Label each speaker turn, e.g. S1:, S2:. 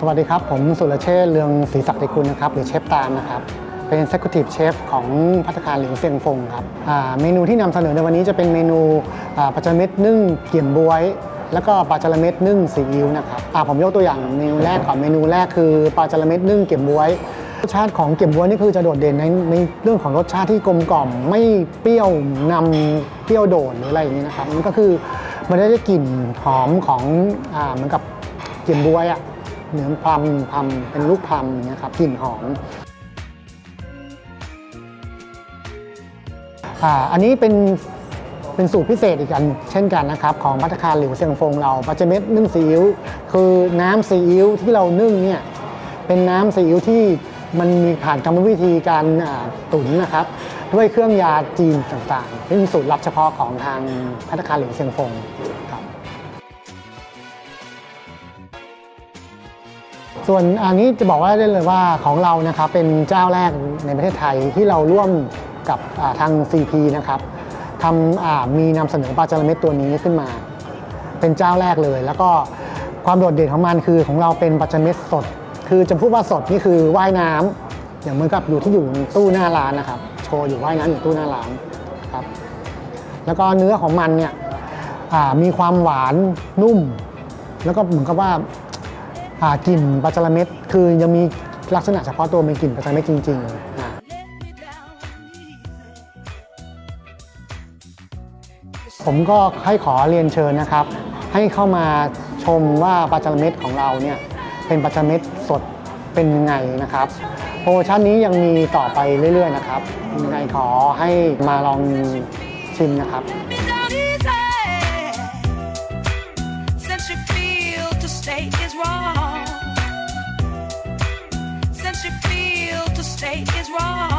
S1: สวัสดีครับ ผมสุรเชษเรืองศรีศักดิ์กุลนะครับหรือเชฟตาลนะครับเป็น Executive Chef ของพัตตาคารหลิวเซียงฟงครับเมนูที่นำเสนอในวันนี้จะเป็นเมนูปลาจระเม็ดนึ่งเกี่ยมบวย แล้วก็ปลาจระเม็ดนึ่งซีอิ๊วนะครับผมยกตัวอย่างเมนูแรกก่อนเมนูแรกคือปลาจระเม็ดนึ่งเกี่ยมบวยรสชาติของเกี่ยมบวยนี่คือจะโดดเด่นในในเรื่องของรสชาติที่กลมกล่อม ไม่เปรี้ยวนำเปรี้ยวโดดหรืออะไรอย่างนี้นะครับมันก็คือมันได้กลิ่นหอมของอเหมือนกับเกี่ยมบวยอะ เหมือนพลัมพลัมเป็นลูกพลัมอย่างเงี้ยครับกลิ่นหอมอ่าอันนี้เป็นเป็นสูตรพิเศษอีกอันเช่นกันนะครับ ของพัตตาคาหลิวเซียงฟงเราปลาเจเม็ดนึ่งซีอิ๊วคือน้ำซีอิ๊วที่เรานึ่งเนี่ยเป็นน้ำซีอิ๊วที่มันมีผ่านกรรมวิธีการตุ๋นนะครับ ด้วยเครื่องยาจีนต่างๆเป็นสูตรลับเฉพาะของทางพัตตาคาหลิวเซียงฟง ส่วนอันนี้จะบอกว่าได้เลยว่าของเรานะครับเป็นเจ้าแรกในประเทศไทยที่เราร่วมกับอ่าทาง CP นะครับทำมีนำเสนอปลาจระเม็ดตัวนี้ขึ้นมา เป็นเจ้าแรกเลย แล้วก็ความโดดเด่นของมันคือของเราเป็นปลาจระเม็ดสด คือจะพูดว่าสดนี่คือว่ายน้ำอย่างเหมือนกับอยู่ที่อยู่ตู้หน้าร้านนะครับโชว์อยู่ว่ายน้ำอยู่ตู้หน้าร้านครับแล้วก็เนื้อของมันเนี่ยมีความหวานนุ่ม แล้วก็เหมือนกับว่า กลิ่นปลาจระเม็ดคือยังมีลักษณะเฉพาะตัวเป็นกลิ่นปลาจระเม็ดจริงๆผมก็ให้ขอเรียนเชิญนะครับ ให้เข้ามาชมว่าปลาจระเม็ดของเราเนี่ยเป็นปลาจระเม็ดสดเป็นยังไงนะครับโปรโมชั่นนี้ยังมีต่อไปเรื่อยๆนะครับยังไงขอให้มาลองชิมนะครับ
S2: is wrong. It's is wrong.